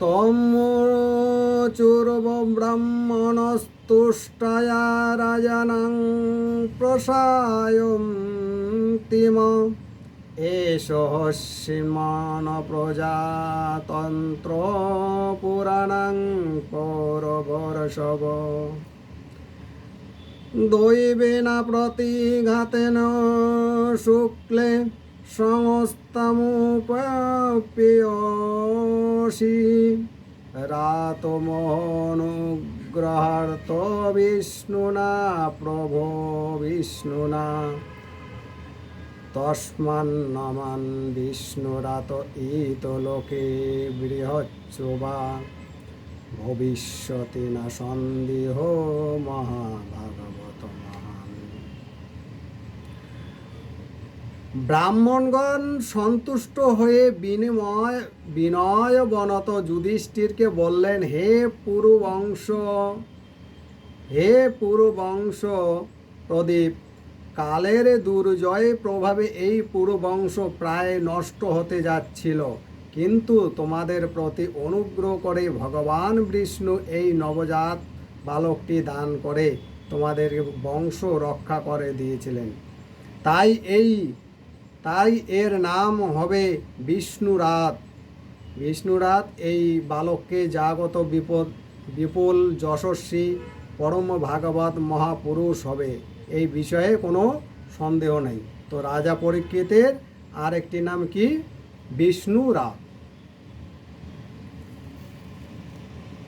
তমচুর্ব্রাহ্মণস্তুষ্টায়া রাজানাং প্রসায়ন্তিম এষ শ্রীমান প্রজাতন্ত্র পুরাণাং পৌরবর্ষব দৈবেন প্রতিঘাতেন শুক্লে সংস্তমুপয়সি রাতমোহনুগ্রহার্ত বিষ্ণুনা প্রভো বিষ্ণুনা। তস্মান্নমান বিষ্ণুরাত ইত লোকে বৃহচ্চুবা ভবিষ্যতি না সন্দেহ মহাভাগবত ব্রাহ্মণগণ সন্তুষ্ট হয়ে বিনিময় বিনয় বনত যুধিষ্ঠিরকে বললেন, হে পুরুবংশ হে পুরুবংশ, প্রদীপ, কালের দুর্জয় প্রভাবে এই পুরুবংশ প্রায় নষ্ট হতে যাচ্ছিল। কিন্তু তোমাদের প্রতি অনুগ্রহ করে ভগবান বিষ্ণু এই নবজাত বালকটি দান করে তোমাদের বংশ রক্ষা করে দিয়েছিলেন। তাই এই তাই এর নাম হবে বিষ্ণুরাত। বিষ্ণুরাত এই বালককে জাগত বিপদ, বিপুল যশস্বী পরম ভাগবত মহাপুরুষ হবে। এই বিষয়ে কোনো সন্দেহ নেই। তো রাজা পরীক্ষিতের আরেকটি নাম কি? বিষ্ণুরাত।